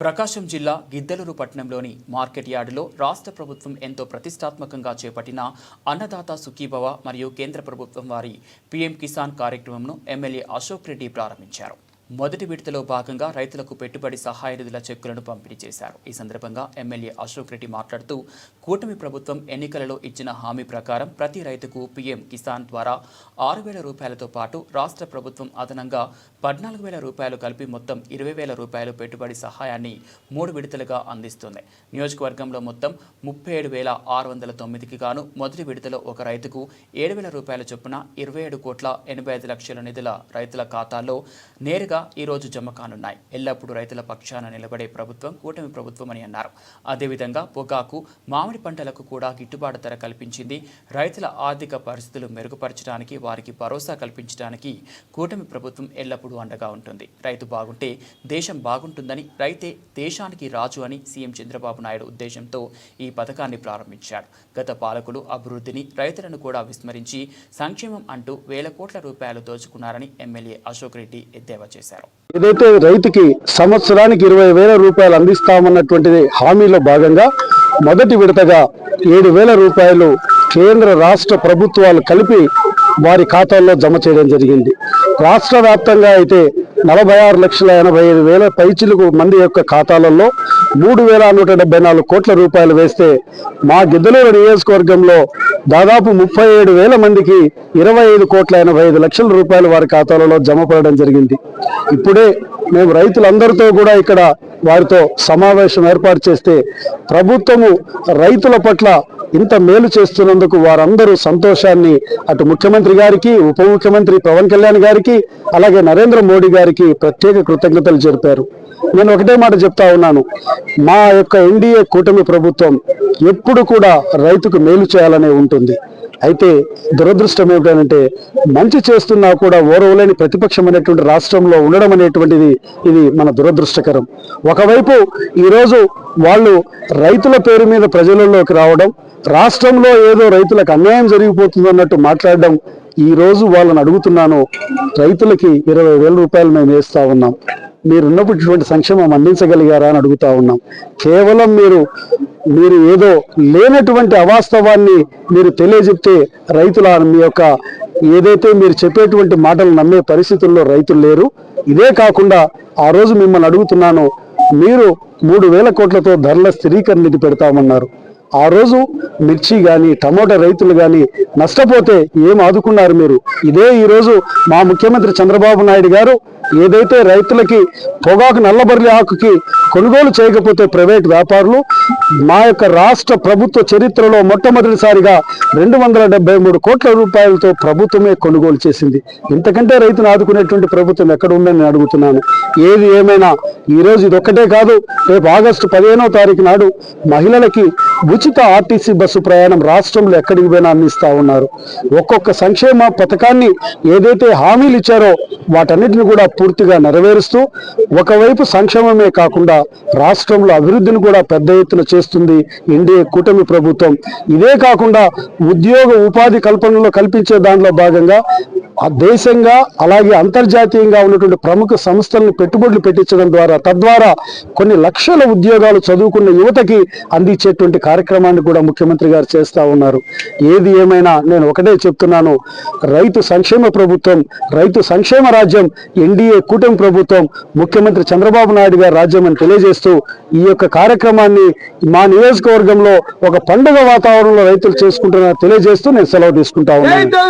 ప్రకాశం జిల్లా గిద్దలూరు పట్టణంలోని మార్కెట్ యార్డులో రాష్ట్ర ప్రభుత్వం ఎంతో ప్రతిష్టాత్మకంగా చేపట్టిన అన్నదాత సుఖీభవ మరియు కేంద్ర ప్రభుత్వం వారి పీఎం కిసాన్ కార్యక్రమంను ఎమ్మెల్యే అశోక్ రెడ్డి ప్రారంభించారు. మొదటి విడతలో భాగంగా రైతులకు పెట్టుబడి సహాయ నిధుల చెక్కులను పంపిణీ చేశారు. ఈ సందర్భంగా ఎమ్మెల్యే అశోక్ రెడ్డి మాట్లాడుతూ కూటమి ప్రభుత్వం ఎన్నికలలో ఇచ్చిన హామీ ప్రకారం ప్రతి రైతుకు పీఎం కిసాన్ ద్వారా ఆరు వేల రూపాయలతో పాటు రాష్ట్ర ప్రభుత్వం అదనంగా పద్నాలుగు వేల రూపాయలు కలిపి మొత్తం ఇరవై వేల రూపాయలు పెట్టుబడి సహాయాన్ని మూడు విడతలుగా అందిస్తుంది. నియోజకవర్గంలో మొత్తం ముప్పై ఏడు వేల ఆరు వందల తొమ్మిదికి గాను మొదటి విడతలో ఒక రైతుకు ఏడు వేల రూపాయల చొప్పున ఇరవై ఏడు కోట్ల ఎనభై ఐదు లక్షల నిధుల రైతుల ఖాతాల్లో నేరుగా ఈ రోజు జమ కానున్నాయి. ఎల్లప్పుడూ రైతుల పక్షాన నిలబడే ప్రభుత్వం కూటమి ప్రభుత్వం అని అన్నారు. అదేవిధంగా పొగాకు మామిడి పంటలకు కూడా గిట్టుబాటు ధర కల్పించింది. రైతుల ఆర్థిక పరిస్థితులు మెరుగుపరచడానికి వారికి భరోసా కల్పించడానికి కూటమి ప్రభుత్వం ఎల్లప్పుడూ అండగా ఉంటుంది. రైతు బాగుంటే దేశం బాగుంటుందని రైతే దేశానికి రాజు అని సీఎం చంద్రబాబు నాయుడు ఉద్దేశంతో ఈ పథకాన్ని ప్రారంభించాడు. గత పాలకులు అభివృద్ధిని రైతులను కూడా విస్మరించి సంక్షేమం అంటూ వేల కోట్ల రూపాయలు దోచుకున్నారని ఎమ్మెల్యే అశోక్ రెడ్డి ఎద్దేవా చేశారు. ఏదైతే రైతుకి సంవత్సరానికి ఇరవై వేల రూపాయలు అందిస్తామన్నటువంటిది హామీలో భాగంగా మొదటి విడతగా ఏడు వేల రూపాయలు కేంద్ర రాష్ట్ర ప్రభుత్వాలు కలిపి వారి ఖాతాల్లో జమ చేయడం జరిగింది. రాష్ట్ర వ్యాప్తంగా అయితే నలభై ఆరు లక్షల ఎనభై ఐదు వేల పైచిలకు మంది యొక్క ఖాతాలలో మూడు వేల నూట డెబ్బై నాలుగు కోట్ల రూపాయలు వేస్తే మా గిద్దలూరు నియోజకవర్గంలో దాదాపు ముప్పై ఏడు వేల మందికి ఇరవై ఐదు కోట్ల ఎనభై ఐదు లక్షల రూపాయలు వారి ఖాతాలలో జమ పడడం జరిగింది. ఇప్పుడే మేము రైతులందరితో కూడా ఇక్కడ వారితో సమావేశం ఏర్పాటు చేస్తే ప్రభుత్వము రైతుల పట్ల ఇంత మేలు చేస్తున్నందుకు వారందరూ సంతోషాన్ని అటు ముఖ్యమంత్రి గారికి ఉప ముఖ్యమంత్రి పవన్ కళ్యాణ్ గారికి అలాగే నరేంద్ర మోడీ గారికి ప్రత్యేక కృతజ్ఞతలు జరిపారు. నేను ఒకటే మాట చెప్తా ఉన్నాను. మా యొక్క ఎన్డీఏ కూటమి ప్రభుత్వం ఎప్పుడు కూడా రైతుకు మేలు చేయాలనే ఉంటుంది. అయితే దురదృష్టం ఏమిటంటే మంచి చేస్తున్నా కూడా ఓరవలేని ప్రతిపక్షం అనేటువంటి రాష్ట్రంలో ఉండడం అనేటువంటిది ఇది మన దురదృష్టకరం. ఒకవైపు ఈరోజు వాళ్ళు రైతుల పేరు మీద ప్రజలలోకి రావడం రాష్ట్రంలో ఏదో రైతులకు అన్యాయం జరిగిపోతుంది అన్నట్టు మాట్లాడడం ఈ రోజు వాళ్ళని అడుగుతున్నాను. రైతులకి ఇరవై వేల రూపాయలు మేము వేస్తా ఉన్నాం. మీరున్నప్పుడు ఇటువంటి సంక్షేమం అందించగలిగారా అని అడుగుతా ఉన్నాం. కేవలం మీరు మీరు ఏదో లేనటువంటి అవాస్తవాన్ని మీరు తెలియజెప్తే రైతుల మీ యొక్క ఏదైతే మీరు చెప్పేటువంటి మాటలు నమ్మే పరిస్థితుల్లో రైతులు లేరు. ఇదే కాకుండా ఆ రోజు మిమ్మల్ని అడుగుతున్నాను మీరు మూడు వేల కోట్లతో ధరల స్థిరీకరణ నిధి పెడతామన్నారు. ఆ రోజు మిర్చి కానీ టమోటా రైతులు కానీ నష్టపోతే ఏం ఆదుకున్నారు మీరు? ఇదే ఈరోజు మా ముఖ్యమంత్రి చంద్రబాబు నాయుడు గారు ఏదైతే రైతులకి పొగాకు నల్లబర్లి ఆకుకి కొనుగోలు చేయకపోతే ప్రైవేట్ వ్యాపారులు మా యొక్క రాష్ట్ర ప్రభుత్వ చరిత్రలో మొట్టమొదటిసారిగా రెండు వందల డెబ్బై మూడు కోట్ల రూపాయలతో ప్రభుత్వమే కొనుగోలు చేసింది. ఇంతకంటే రైతును ఆదుకునేటువంటి ప్రభుత్వం ఎక్కడ ఉందని అడుగుతున్నాను. ఏది ఏమైనా ఈరోజు ఇది ఒక్కటే కాదు రేపు ఆగస్టు పదిహేనో తారీఖు నాడు మహిళలకి ఉచిత ఆర్టీసీ బస్సు ప్రయాణం రాష్ట్రంలో ఎక్కడికి పోయినా అందిస్తూ ఉన్నారు. ఒక్కొక్క సంక్షేమ పథకాన్ని ఏదైతే హామీలు ఇచ్చారో వాటన్నిటిని కూడా పూర్తిగా నెరవేరుస్తూ ఒకవైపు సంక్షేమమే కాకుండా రాష్ట్రంలో అభివృద్ధిని కూడా పెద్ద ఎత్తున చేస్తుంది ఎన్డీఏ కూటమి ప్రభుత్వం. ఇదే కాకుండా ఉద్యోగ ఉపాధి కల్పనలో కల్పించే దానిలో భాగంగా ఆ దేశంగా అలాగే అంతర్జాతీయంగా ఉన్నటువంటి ప్రముఖ సంస్థలను పెట్టుబడులు పెట్టించడం ద్వారా తద్వారా కొన్ని లక్షల ఉద్యోగాలు చదువుకున్న యువతకి అందించేటువంటి కార్యక్రమాన్ని కూడా ముఖ్యమంత్రి గారు చేస్తా ఉన్నారు. ఏది ఏమైనా నేను ఒకటే చెప్తున్నాను. రైతు సంక్షేమ ప్రభుత్వం రైతు సంక్షేమ రాజ్యం ఎన్డీఏ కూటమి ప్రభుత్వం ముఖ్యమంత్రి చంద్రబాబు నాయుడు గారి రాజ్యం అని తెలియజేస్తూ ఈ యొక్క కార్యక్రమాన్ని మా నియోజకవర్గంలో ఒక పండుగ వాతావరణంలో రైతులు చేసుకుంటున్నారని తెలియజేస్తూ నేను సెలవు తీసుకుంటా ఉన్నాను.